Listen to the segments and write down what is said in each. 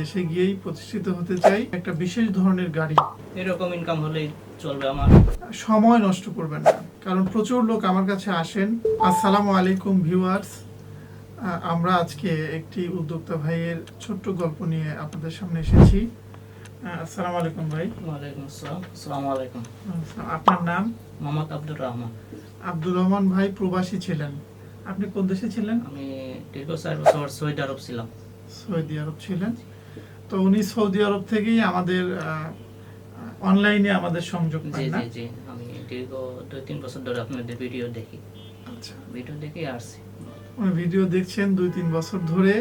দেশে গিয়েই প্রতিষ্ঠিত হতে চাই একটা বিশেষ ধরনের গাড়ি। এরকম ইনকাম হলেই চলবে আমার। সময় নষ্ট করবেন না কারণ প্রচুর লোক আমার কাছে আসেন। আসসালামু আলাইকুম ভিউয়ার্স। আমরা আজকে একটি উদ্যোক্তা ভাইয়ের ছোট্ট গল্প নিয়ে আপনাদের সামনে এসেছি। আসসালামু আলাইকুম ভাই। ওয়ালাইকুম আসসালাম। আসসালামু আলাইকুম। আপনার নাম? মোহাম্মদ আব্দুর রহমান। আব্দুর রহমান ভাই প্রবাসী ছিলেন। আপনি কোন দেশে ছিলেন? আমি দীর্ঘ চার বছর সৌদি আরব ছিলাম। সৌদি আরব ছিলেন। তো উনি সৌদি আরব থেকেই আমাদের অনলাইনে আমাদের সংযোগ পান না? জি জি আমি দীর্ঘ দুই তিন বছর ধরে আপনাদের ভিডিও দেখি। আচ্ছা। ভিডিও দেখে আসছি। উনি ভিডিও দেখছেন দুই তিন বছর ধরে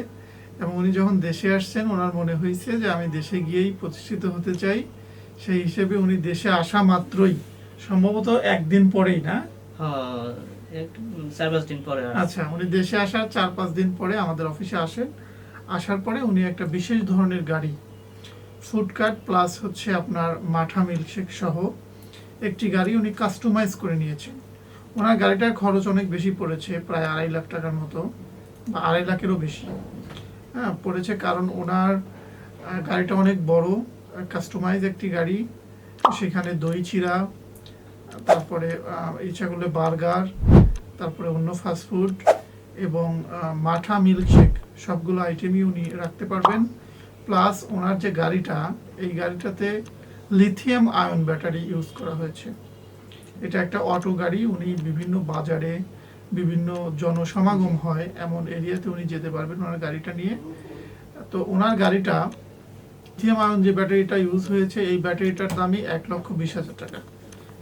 এবং উনি যখন দেশে আসছেন ওনার মনে হয়েছে যে আমি দেশে গিয়েই প্রতিষ্ঠিত হতে চাই। সেই হিসেবে উনি দেশে আসা মাত্রই সম্ভবত একদিন পরেই না? হ্যাঁ চার পাঁচ দিন পরে আচ্ছা উনি দেশে আসার চার পাঁচ দিন পরে আমাদের অফিসে আসেন। আসার পরে উনি একটা বিশেষ ধরনের গাড়ি ফুড কার্ট প্লাস হচ্ছে আপনার মাঠা মিল্কশেক সহ একটি গাড়ি উনি কাস্টমাইজ করে নিয়েছেন। ওনার গাড়িটার খরচ অনেক বেশি পড়েছে, প্রায় আড়াই লাখ টাকার মতো বা আড়াই লাখেরও বেশি। হ্যাঁ পড়েছে কারণ ওনার গাড়িটা অনেক বড়, কাস্টমাইজ একটি গাড়ি, সেখানে দই চিরা, তারপরে ইচ্ছা করলে বার্গার, তারপরে অন্য ফাস্টফুড এবং মাঠা মিল্কশেক সবগুলো আইটেমই উনি রাখতে পারবেন। প্লাস ওনার যে গাড়িটা, এই গাড়িটাতে লিথিয়াম আয়ন ব্যাটারি ইউজ করা হয়েছে। এটা একটা অটো গাড়ি, উনি বিভিন্ন বাজারে বিভিন্ন জনসমাগম হয়, এমন এরিয়াতে উনি যেতে পারবেন ওনার গাড়িটা নিয়ে। তো ওনার গাড়িটা লিথিয়াম আয়ন যে ব্যাটারিটা ইউজ হয়েছে, এই ব্যাটারিটার দামই এক লক্ষ বিশ হাজার টাকা।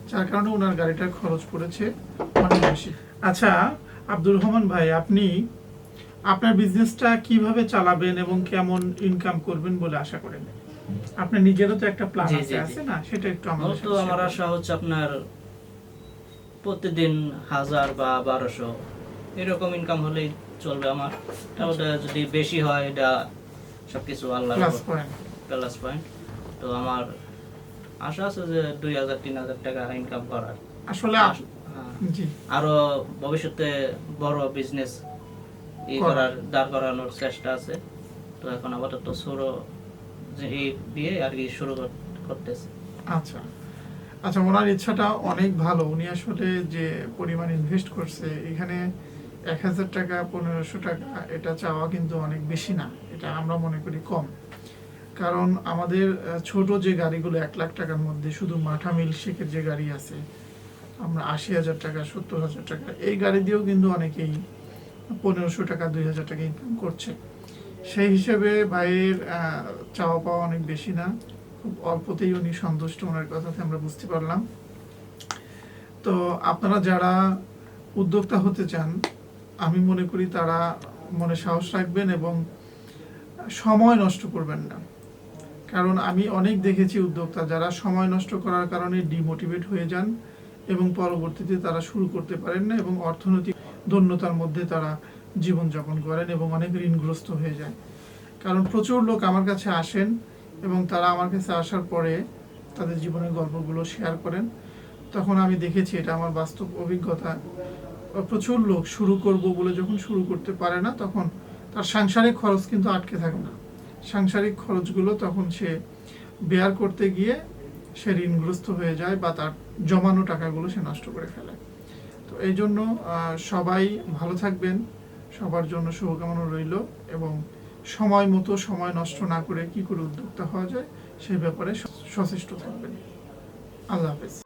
যার কারণে ওনার গাড়িটার খরচ পড়েছে অনেক বেশি। আচ্ছা আব্দুর রহমান ভাই আপনি আপনার বিজনেসটা কীভাবে চালাবেন এবং কেমন ইনকাম করবেন বলে আশা করেন? আপনার নিজেরও তো একটা প্ল্যান আছে। আছে না? সেটা একটু আমাদের সাথে আমার আশা হচ্ছে আপনার প্রতিদিন হাজার বা বারোশো এরকম ইনকাম হলেই চলবে আমার। তাহলে যদি বেশি হয় এটা সবকিছু আল্লাহ প্লাস পয়েন্ট প্লাস পয়েন্ট তো আমার আশা আছে যে দুই হাজার তিন হাজার টাকা ইনকাম করার। আসলে আরও ভবিষ্যতে বড় বিজনেস ই করার। দাঁড় করানোর চেষ্টা আছে। তো এখন আপাতত এই দিয়ে আর কি শুরু করতেছে। আচ্ছা। আচ্ছা ওনার ইচ্ছাটা অনেক ভালো। উনি আসলে যে পরিমাণ ইনভেস্ট করছে এখানে এক হাজার টাকা পনেরোশো টাকা এটা চাওয়া কিন্তু অনেক বেশি না। এটা আমরা মনে করি কম। কারণ আমাদের ছোট যে গাড়িগুলো এক লাখ টাকার মধ্যে শুধু মাঠা মিল্কশেকের যে গাড়ি আছে আমরা আশি হাজার টাকা, সত্তর হাজার টাকা, এই গাড়ি দিয়েও কিন্তু অনেকেই পনেরোশো টাকা, দুই হাজার টাকা ইনকাম করছে। সেই হিসেবে ভাইয়ের চাওয়া পাওয়া অনেক বেশি না, খুব অল্পতেই উনি সন্তুষ্ট, ওনার কথাতে আমরা বুঝতে পারলাম। তো আপনারা যারা উদ্যোক্তা হতে চান, আমি মনে করি তারা মনে সাহস রাখবেন এবং সময় নষ্ট করবেন না। কারণ আমি অনেক দেখেছি উদ্যোক্তা, যারা সময় নষ্ট করার কারণে ডিমোটিভেট হয়ে যান এবং পরবর্তীতে তারা শুরু করতে পারেন না এবং অর্থনৈতিক দন্যতার মধ্যে তারা জীবনযাপন করেন এবং অনেক ঋণগ্রস্ত হয়ে যায়। কারণ প্রচুর লোক আমার কাছে আসেন এবং তারা আমার কাছে আসার পরে তাদের জীবনের গল্পগুলো শেয়ার করেন। তখন আমি দেখেছি এটা আমার বাস্তব অভিজ্ঞতা। প্রচুর লোক শুরু করব বলে যখন শুরু করতে পারে না তখন তার সাংসারিক খরচ কিন্তু আটকে থাকে না। সাংসারিক খরচগুলো তখন সে বেয়ার করতে গিয়ে সে ঋণগ্রস্ত হয়ে যায় বা তার জমানো টাকাগুলো সে নষ্ট করে ফেলে। তো এই জন্য সবাই ভালো থাকবেন, সবার জন্য শুভকামনা রইল এবং সময় মতো সময় নষ্ট না করে কি করে উদ্যোক্তা হওয়া যায় সেই ব্যাপারে সচেষ্ট থাকবেন। আল্লাহ হাফেজ।